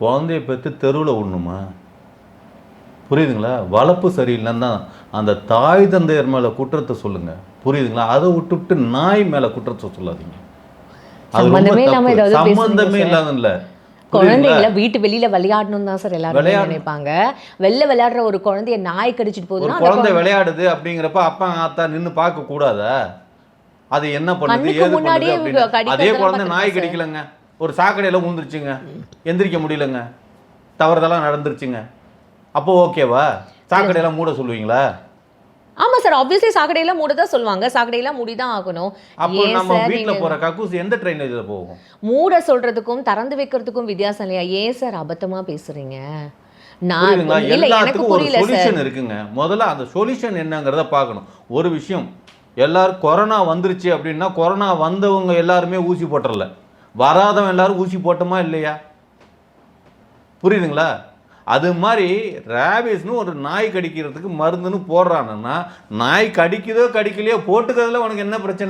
குழந்தைய பெற்று தெருவில் விடணுமா? புரியுதுங்களா? வளர்ப்பு சரியில்லைன்னு தான். அந்த தாய் தந்தையர் மேலே குற்றத்தை சொல்லுங்க. புரியுதுங்களா? அதை விட்டுவிட்டு நாய் மேலே குற்றத்தை சொல்லாதீங்க. அது ரொம்ப சம்பந்தமே இல்லாம தப்பு. ஏதாவது பேசுறீங்க சம்பந்தமே சார். இல்லாத இல்ல குழந்தைங்கள வீட்டு வெளியில விளையாடணும் தான் சார் எல்லாரும். நினைப்பாங்க. வெளில விளையாடுற ஒரு குழந்தைய நாய் கடிச்சிட்டு அந்த குழந்தை விளையாடுது அப்படிங்கிறப்ப அப்பா ஆத்தா நின்னு பார்க்க கூடாதா? அது என்ன பண்ணுது? ஏது பண்ணுது அதே குழந்தை நாய். கடிக்கலங்க. ஒரு சாக்கடையில ஊந்துருச்சுங்க எந்திரிக்க முடியலங்க. தவறுதெல்லாம் நடந்துருச்சுங்க. அப்போ ஓகேவா? சாக்கடையெல்லாம் மூட சொல்லுவீங்களா? ஆமா சார் ஆப்வியஸ்லி சாக்கடையில மூட தான் சொல்லுவாங்க. சாக்கடையில மூடி தான் ஆகணும். அப்போ நம்ம நீங்க போற கக்கூஸ் எந்த ட்ரெயினேஜ்ல போகும்? மூட சொல்றதுக்கும் திறந்து வைக்கிறதுக்கும் வித்தியாசம் இல்லையா? ஏன் சார் அபத்தமா பேசுறீங்க? நான் இல்ல எனக்கு எல்லாத்துக்கும் ஒரு புரியல சொல்யூஷன் இருக்குங்க. முதல்ல அந்த சொல்யூஷன் என்னங்கிறத பார்க்கணும். ஒரு விஷயம் எல்லாரும் கொரோனா வந்துருச்சு அப்படின்னா கொரோனா வந்தவங்க எல்லாருமே ஊசி போட்டுறல. வராதவன் எல்லாரும் ஊசி போட்டோமா இல்லையா? புரியுதுங்களா? அது மாதிரி ரேபிஸ்னு ஒரு நாய் கடிக்கிறதுக்கு மருந்துன்னு போடுறானுன்னா நாய் கடிக்குதோ கடிக்கலையோ போட்டுக்கிறதுல உனக்கு என்ன பிரச்சனை?